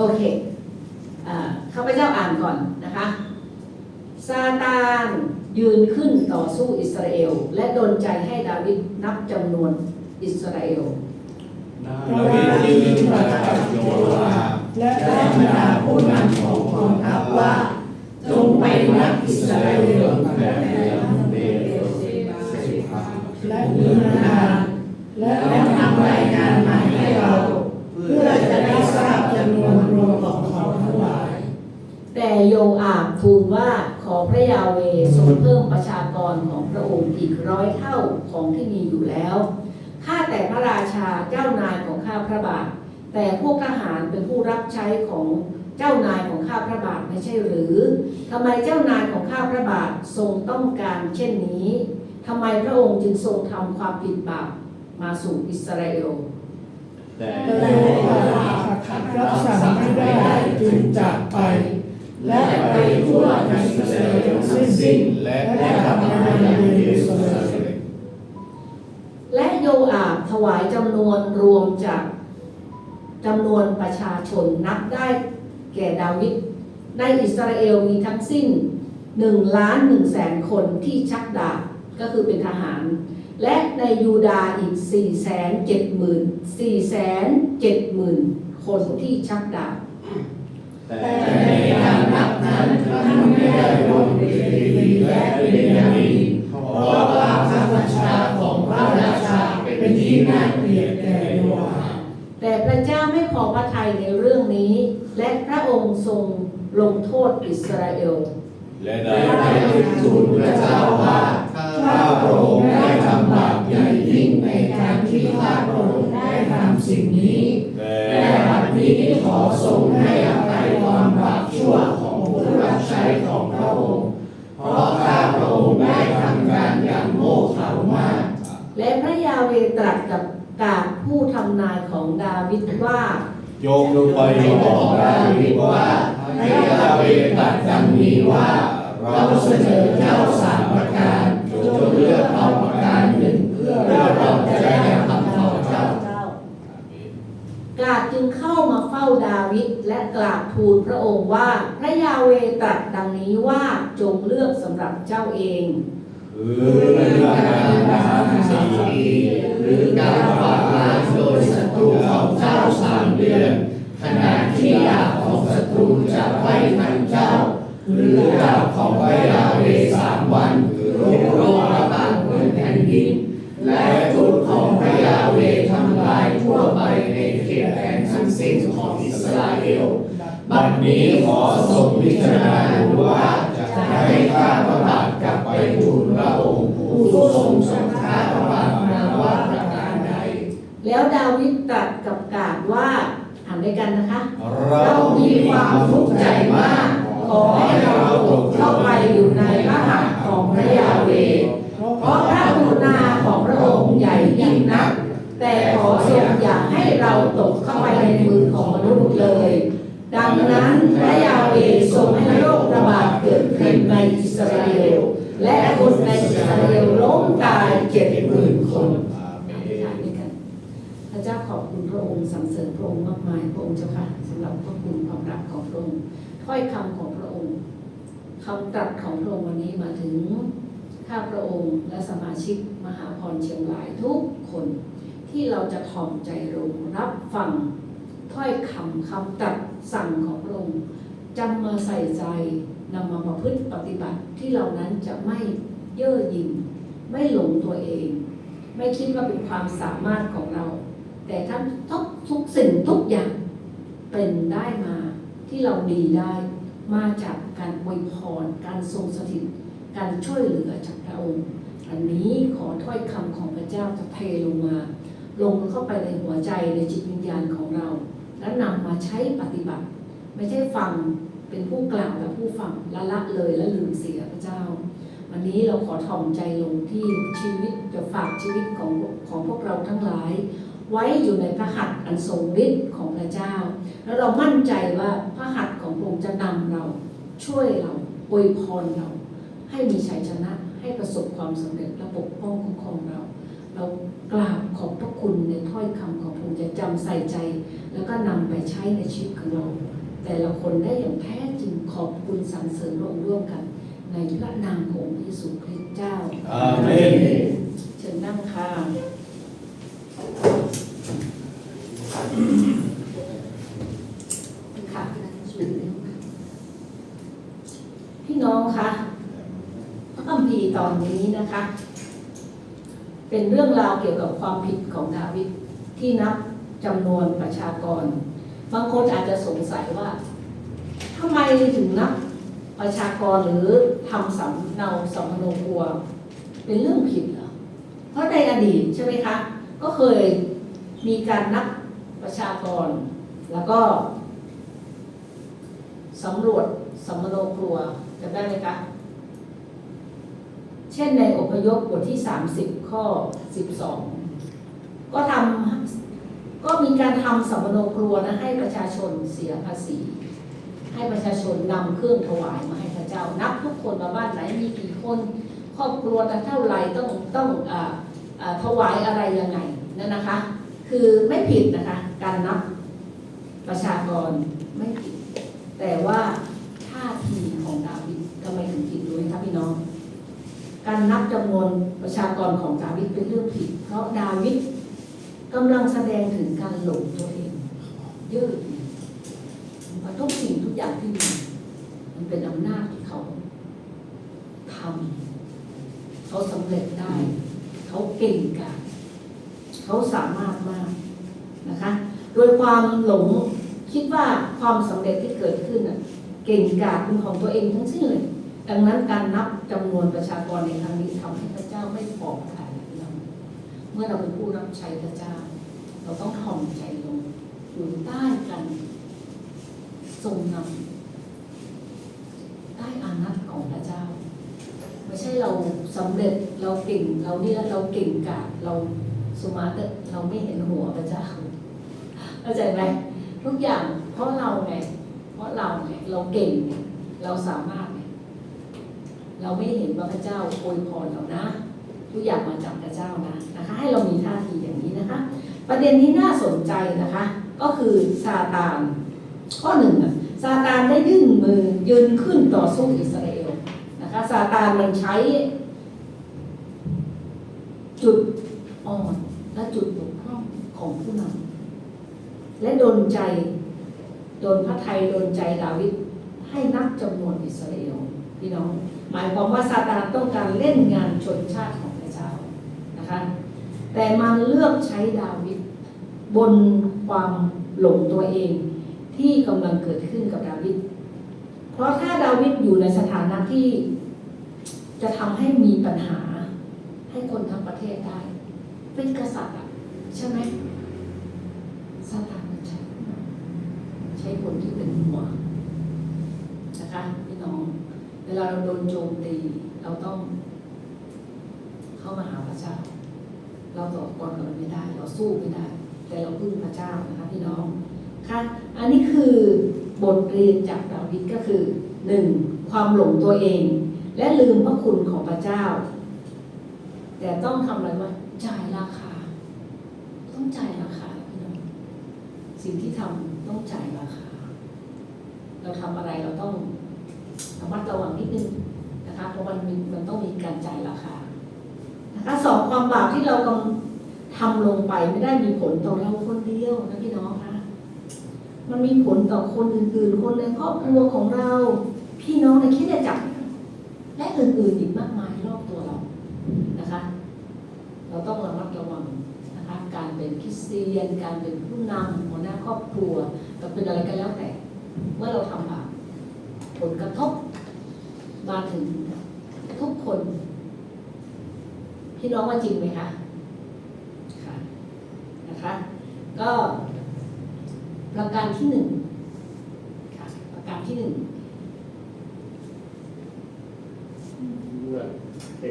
โอเคข้าพเจ้าอ่านก่อนนะคะซาตานยืนขึ้นต่อสู้อิสราเอล และดนใจให้ดาวิดนับจำนวนอิสราเอลดาวิดยืนประ แต่โยอาบทูลว่าขอพระยาเวห์ทรงเพิ่มประชากรของพระองค์อีกร้อยเท่าของที่มีอยู่แล้ว ข้าแต่พระราชาเจ้านายของข้าพระบาท แต่พวกทหารเป็นผู้รับใช้ของเจ้านายของข้าพระบาทไม่ใช่หรือทำไมเจ้านายของข้าพระบาททรงต้องการเช่นนี้ทำไมพระองค์จึงทรงทำความผิดบาปมาสู่อิสราเอลแต่แต่โยโยอาอาบขัดรับสั่งไม่ได้จึงจากไป และไปทั่วในอิสราเอลสิ้นสิ้นและและกลับมาในเยรูซาเล็มและโยอาบถวายจำนวนรวมจากจำนวนประชาชนนับได้แก่ดาวิดในอิสราเอลมีทั้งสิ้น1ล้าน1แสนคนที่ชักดาบก็คือเป็นทหาร และในยูดาอีก4แสน7หมื่น4แสน7หมื่นคนที่ชักดาบ แต่ในการนับนั้นท่านไม่ได้รวมเดลีและเบนยามินเพราะว่าพระบัญชาของพระราชาเป็นที่น่าเกลียดแก่โยอาแต่พระเจ้าไม่พอพระทัยในเรื่องนี้ และพระองค์ทรงลงโทษอิสราเอลและได้และได้ทูลพระเจ้าว่าข้าพระองค์ได้ทำบาปใหญ่ยิ่งในการที่ข้าพระองค์ได้ทำสิ่งนี้แต่ำนายของดาวิดว่าโยมลงไปบอกดาวิดว่าให้ยาเวตัดดังนี้ว่า เราเสนอเจ้าสามประการจงเลือกเอาประการหนึ่งเพื่อเราจะได้ทำต่อเจ้ากาดจึงเข้ามาเฝ้าดาวิดและกราบทูลพระองค์ว่า พระยาเวตรัสดังนี้ว่าจงเลือกสำหรับเจ้าเองคือเรื่อการทำสิ่ง ในเขตแดนทั้งสิ้นของอิสราเอล บัดนี้ขอทรงพิจารณาดูว่าจะให้ข้าพระบาทกลับไปทูลพระองค์ผู้ทรงสงข้าพระบาทมาว่าประการใด แล้วดาวิดตรัสกับกาดว่าอ่านด้วยกันนะคะ เรามีความทุกข์ใจมาก ขอให้เราตกเข้าไปอยู่ในพระหัตถ์ของพระยาเวห์เพราะพระกรุณาของพระองค์ใหญ่ยิ่งนัก แต่ขอทรงอย่าให้ เราตกเข้าไปในมือของมนุษย์เลย ดังนั้นพระยาเวทรงให้โรคระบาดเกิดขึ้นในอิสราเอลและคนในอิสราเอลล้มตายเจ็ดหมื่นคนอธิษฐานด้วยกันพระเจ้าขอบคุณพระองค์สรรเสริญพระองค์มากมายพระองค์เจ้าค่ะสำหรับพระคุณความรักของพระองค์ถ้อยคำของพระองค์คำตรัสของพระองค์วันนี้มาถึงข้าพระองค์และสมาชิกมหาพรเชียงรายทุกคน ที่เราจะถ่อมใจลงรับฟังถ้อยคำคำตรัสสั่งของพระองค์จำมาใส่ใจนำมาประพฤติปฏิบัติที่เรานั้นจะไม่เย่อหยิ่งไม่หลงตัวเอง ไม่คิดว่าเป็นความสามารถของเรา แต่ท่านทุกทุกสิ่งทุกอย่างเป็นได้มาที่เราดีได้มาจากการอวยพร การทรงสถิต การช่วยเหลือจากพระองค์ อันนี้ขอถ้อยคำของพระเจ้าจะเทลงมา ลงเข้าไปในหัวใจในจิตวิญญาณของเรา แล้วนำมาใช้ปฏิบัติ ไม่ใช่ฟังเป็นผู้กล่าวและผู้ฟังละละเลยและลืมเสียพระเจ้า วันนี้เราขอถ่อมใจลงที่ชีวิตจะฝากชีวิตของของพวกเราทั้งหลาย ไว้อยู่ในพระหัตถ์อันทรงฤทธิ์ของพระเจ้า แล้วเรามั่นใจว่าพระหัตถ์ของพระองค์จะนำเราช่วยเราอวยพรเรา ให้มีชัยชนะให้ประสบความสำเร็จและปกป้องคุ้มครองเรา เรากราบขอบพระคุณในถ้อยคำของพระองค์จะจำใส่ใจ และแล้วก็นำไปใช้ในชีวิตของเรา แต่ละคนได้อย่างแท้จริงขอบคุณสรรเสริญพระองค์ร่วมกัน ในพระนามของพระเยซูคริสต์เจ้าอาเมนเชิญนั่งค่ะค่ะพี่น้องคะพระคัมภีร์ตอนนี้นะคะ เป็นเรื่องราวเกี่ยวกับความผิดของดาวิดที่นับจำนวนประชากร บางคนอาจจะสงสัยว่าทำไมถึงนับประชากรหรือทำสำเนาสำโนครัว เป็นเรื่องผิดเหรอ เพราะในอดีตใช่ไหมคะ ก็เคยมีการนับประชากร แล้วก็สำรวจสำโนครัวจะได้ไหมคะ เช่นในอพยพบทที่ 30 ข้อ 12 ก็ทำก็มีการทำสำโนครัวนะให้ประชาชนเสียภาษี ให้ประชาชนนำเครื่องถวายมาให้พระเจ้า นับทุกคนมาบ้านไหนมีกี่คน ครอบครัวจะเท่าไรต้องต้องออถวายอะไรยังไงนั่นนะคะ คือไม่ผิดนะคะ การนับประชากรไม่ผิด แต่ว่าท่าทีของดาวิดทำไมถึงผิดรู้ไหมคะพี่น้อง การนับจำนวนประชากรของดาวิดเป็นเรื่องผิด เพราะดาวิดกำลังแสดงถึงการหลงตัวเองเยอะเพราะทุกสิ่งทุกอย่างที่มีมันเป็นอำนาจที่เขาทำเขาสำเร็จได้ เขาเก่งกาจเขาสามารถมากนะคะโดยความหลงคิดว่าความสำเร็จที่เกิดขึ้นเก่งกาจเป็นของตัวเองทั้งสิ้นเลย ดังนั้นการนับจำนวนประชากรในครั้งนี้ทำให้พระเจ้าไม่ปลอดภัยพี่น้องเมื่อเราเป็นผู้รับใช้พระเจ้า เราต้องถ่อมใจลงอยู่ใต้กันทรงนำใต้อานัตของพระเจ้า ไม่ใช่เราสำเร็จเราเก่งเราเนี่ยเราเก่งกาจเราสมาร์ทเราไม่เห็นหัวพระเจ้าเข้าใจไหมทุกอย่างเพราะเราไงเพราะเราไงเราเก่ง เราสามารถ เราไม่เห็นว่าพระเจ้าอวยพรเรานะ ทุกอย่างมาจากพระเจ้านะนะคะให้เรามีท่าทีอย่างนี้นะคะ ประเด็นนี้น่าสนใจนะคะ ก็คือซาตานข้อหนึ่งอะซาตานได้ยื่นมือยืนขึ้นต่อสู้อิสราเอลนะคะซาตานมันใช้ จุดอ่อนและจุดบกพร่องของผู้นำและโดนใจ โดนพระไทยโดนใจดาวิดให้นับจำนวนอิสราเอล พี่น้อง หมายความว่าซาตานต้องการเล่นงานชนชาติของพระเจ้านะคะ แต่มันเลือกใช้ดาวิดบนความหลงตัวเองที่กำลังเกิดขึ้นกับดาวิด เพราะถ้าดาวิดอยู่ในสถานะที่จะทำให้มีปัญหาให้คนทั้งประเทศได้ เป็นกษัตริย์ใช่ไหมซาตานมันใช้ใช้คนที่เป็นหัวนะคะพี่น้อง วลาเราโดนโจมตี เราต้องเข้ามาหาพระเจ้า เราต่อกรกับมันไม่ได้ เราสู้ไม่ได้ แต่เราพึ่งพระเจ้านะคะพี่น้องค่ะอันนี้คือบทเรียนจากดาวิดก็คือหนึ่งความหลงตัวเอง และลืมพระคุณของพระเจ้า แต่ต้องทำอะไรวะจ่ายราคา ต้องจ่ายราคาพี่น้องสิ่งที่ทำต้องจ่ายราคา เราทำอะไรเราต้อง ระมัดระวังนิดนึงนะคะเพราะมันมันต้องมีการจ่ายราคานะคะสองความบาปที่เรากำทำลงไปไม่ได้มีผลต่อเราคนเดียวนะพี่น้องคะมันมีผลต่อคนอื่นๆ คนในครอบครัวของเรา พี่น้องในคริดจักรและอื่นๆอีกมากมายรอบตัวเรานะคะ เราต้องระมัดระวังนะคะ การเป็นคริสเตียน การเป็นผู้นำหัวหน้าครอบครัวจะเป็นอะไรกันแล้วแต่ เมื่อเราทำบาปผลกระทบ มาถึงทุกคน พี่น้องว่าจริงไหมคะค่ะนะคะ ก็ประการที่หนึ่งค่ะประการที่หนึ่ง